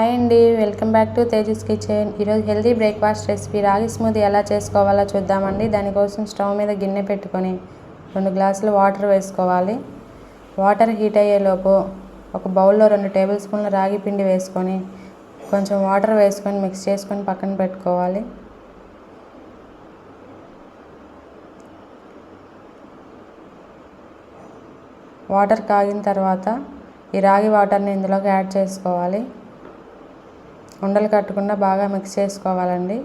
Hi అండి welcome back to Tejas kitchen. ఈరోజు healthy breakfast recipe ragi smoothie ఎలా చేసుకోవాలో చూద్దామండి. దానికోసం స్టవ్ మీద గిన్నె పెట్టుకొని రెండు గ్లాసులు వాటర్ వేసుకోవాలి. వాటర్ హీట్ అయ్యేలోపు ఒక బౌల్లో రెండు టేబుల్ స్పూన్ల రాగి పిండి వేసుకొని కొంచెం వాటర్ వేసుకొని మిక్స్ చేసుకొని పక్కన పెట్టుకోవాలి. వాటర్ కాగిన తర్వాత ఈ రాగి వాటర్ని ఇందులోకి యాడ్ చేసుకోవాలి. ఉండలు కట్టకుండా బాగా మిక్స్ చేసుకోవాలండి.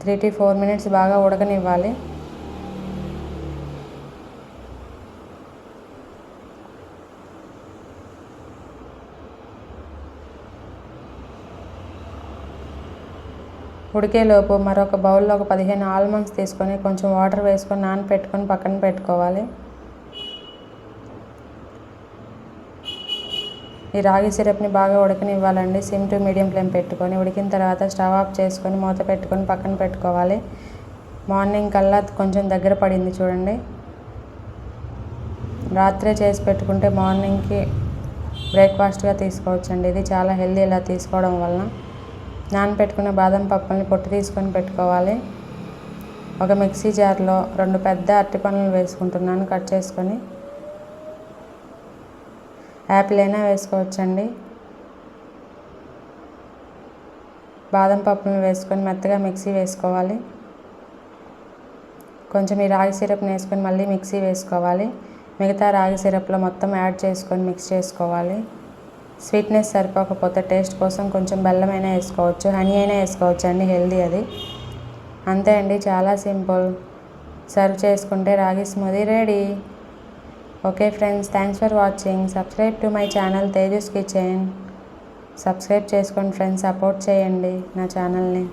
త్రీ టు ఫోర్ మినిట్స్ బాగా ఉడకనివ్వాలి. ఉడికేలోపు మరొక బౌల్లో ఒక పదిహేను ఆల్మండ్స్ తీసుకొని కొంచెం వాటర్ వేసుకొని నానపెట్టుకొని పక్కన పెట్టుకోవాలి. ఈ రాగి సిరప్ని బాగా ఉడకనివ్వాలండి. సిమ్ టు మీడియం ఫ్లేమ్ పెట్టుకొని ఉడికిన తర్వాత స్టవ్ ఆఫ్ చేసుకొని మూత పెట్టుకొని పక్కన పెట్టుకోవాలి. మార్నింగ్ కల్లా కొంచెం దగ్గర పడింది చూడండి. రాత్రే చేసి పెట్టుకుంటే మార్నింగ్కి బ్రేక్ఫాస్ట్గా తీసుకోవచ్చండి. ఇది చాలా హెల్దీ ఇలా తీసుకోవడం వలన. నానపెట్టుకున్న బాదం పప్పుల్ని పొట్టు తీసుకొని పెట్టుకోవాలి. ఒక మిక్సీ జార్లో రెండు పెద్ద అరటిపండ్లను వేసుకుంటున్నాను కట్ చేసుకొని. యాపిల్ అయినా వేసుకోవచ్చండి. బాదం పప్పులను వేసుకొని మెత్తగా మిక్సీ వేసుకోవాలి. కొంచెం ఈ రాగి సిరప్ని వేసుకొని మళ్ళీ మిక్సీ వేసుకోవాలి. మిగతా రాగి సిరప్లో మొత్తం యాడ్ చేసుకొని మిక్స్ చేసుకోవాలి. స్వీట్నెస్ సరిపోకపోతే టేస్ట్ కోసం కొంచెం బెల్లం అయినా వేసుకోవచ్చు హనీ అయినా వేసుకోవచ్చు అండి హెల్దీ అది. అంతే అండి చాలా సింపుల్. సర్వ్ చేసుకుంటే ragi smoothie ready. Okay friends thanks for watching subscribe to my channel Tejas kitchen subscribe చేసుకోండి ఫ్రెండ్స్ సపోర్ట్ చేయండి నా ఛానల్ని